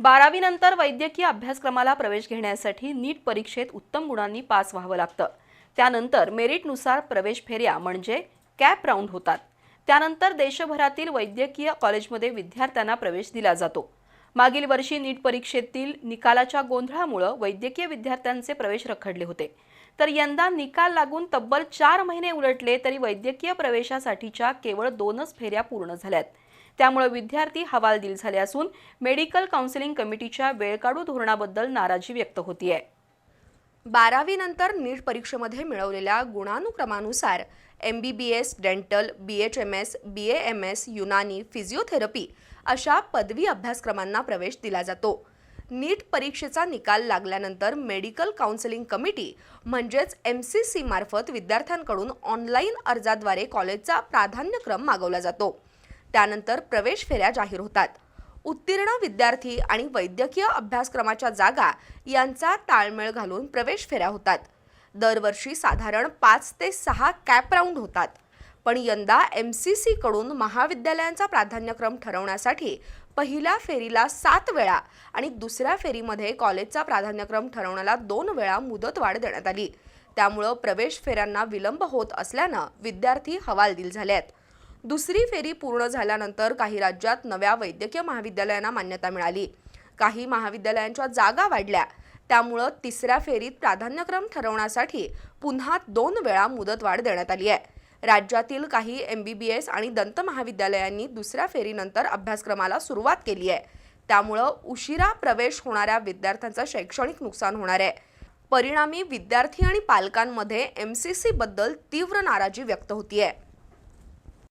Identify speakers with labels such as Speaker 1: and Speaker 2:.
Speaker 1: बारावीनंतर वैद्यकीय अभ्यासक्रमाला प्रवेश घेण्यासाठी नीट परीक्षेत उत्तम गुणांनी पास व्हावं लागतं. त्यानंतर मेरिटनुसार प्रवेश फेऱ्या म्हणजे कॅप राऊंड होतात. त्यानंतर देशभरातील वैद्यकीय कॉलेजमध्ये विद्यार्थ्यांना प्रवेश दिला जातो. मागील वर्षी नीट परीक्षेतील निकालाच्या गोंधळामुळं वैद्यकीय विद्यार्थ्यांचे प्रवेश रखडले होते. तर यंदा निकाल लागून तब्बल चार महिने उलटले तरी वैद्यकीय प्रवेशासाठीच्या केवळ दोनच फेऱ्या पूर्ण झाल्यात. त्यामुळे विद्यार्थी हवालदिल झाले असून मेडिकल काउन्सिलिंग कमिटीच्या वेळकाढू धोरणाबद्दल नाराजी व्यक्त होतीये.
Speaker 2: बारावीनंतर नीट परीक्षेमध्ये मिळवलेल्या गुणानुक्रमानुसार M B B S dental B H M S B A M S Unani physiotherapy अशा पदवी अभ्यासक्रमांना प्रवेश दिला जातो. नीट परीक्षेचा निकाल लागल्यानंतर मेडिकल काउन्सिलिंग कमिटी म्हणजेच एम सी सी मार्फत विद्यार्थ्यांकडून ऑनलाईन अर्जाद्वारे कॉलेजचा प्राधान्यक्रम मागवला जातो. त्यानंतर प्रवेश फेऱ्या जाहीर होतात. उत्तीर्ण विद्यार्थी आणि वैद्यकीय अभ्यासक्रमाच्या जागा यांचा ताळमेळ घालून प्रवेश फेऱ्या होतात. दरवर्षी साधारण पाच ते सहा कॅप राऊंड होतात. पण यंदा एम सी सीकडून महाविद्यालयांचा प्राधान्यक्रम ठरवण्यासाठी पहिल्या फेरीला सात वेळा आणि दुसऱ्या फेरीमध्ये कॉलेजचा प्राधान्यक्रम ठरवण्याला दोन वेळा मुदतवाढ देण्यात आली. त्यामुळं प्रवेश फेऱ्यांना विलंब होत असल्यानं विद्यार्थी हवालदिल झाले आहेत दुसरी फेरी पूर्ण झाल्यानंतर काही राज्यात नव्या वैद्यकीय महाविद्यालयांना मान्यता मिळाली. काही महाविद्यालयांच्या जागा वाढल्या. त्यामुळं तिसऱ्या फेरीत प्राधान्यक्रम ठरवण्यासाठी पुन्हा दोन वेळा मुदतवाढ देण्यात आली आहे. राज्यातील काही एम बी बी एस आणि दंत महाविद्यालयांनी दुसऱ्या फेरीनंतर अभ्यासक्रमाला सुरुवात केली आहे. त्यामुळं उशिरा प्रवेश होणाऱ्या विद्यार्थ्यांचं शैक्षणिक नुकसान होणार आहे. परिणामी विद्यार्थी आणि पालकांमध्ये एम सी सीबद्दल तीव्र नाराजी व्यक्त होतीये.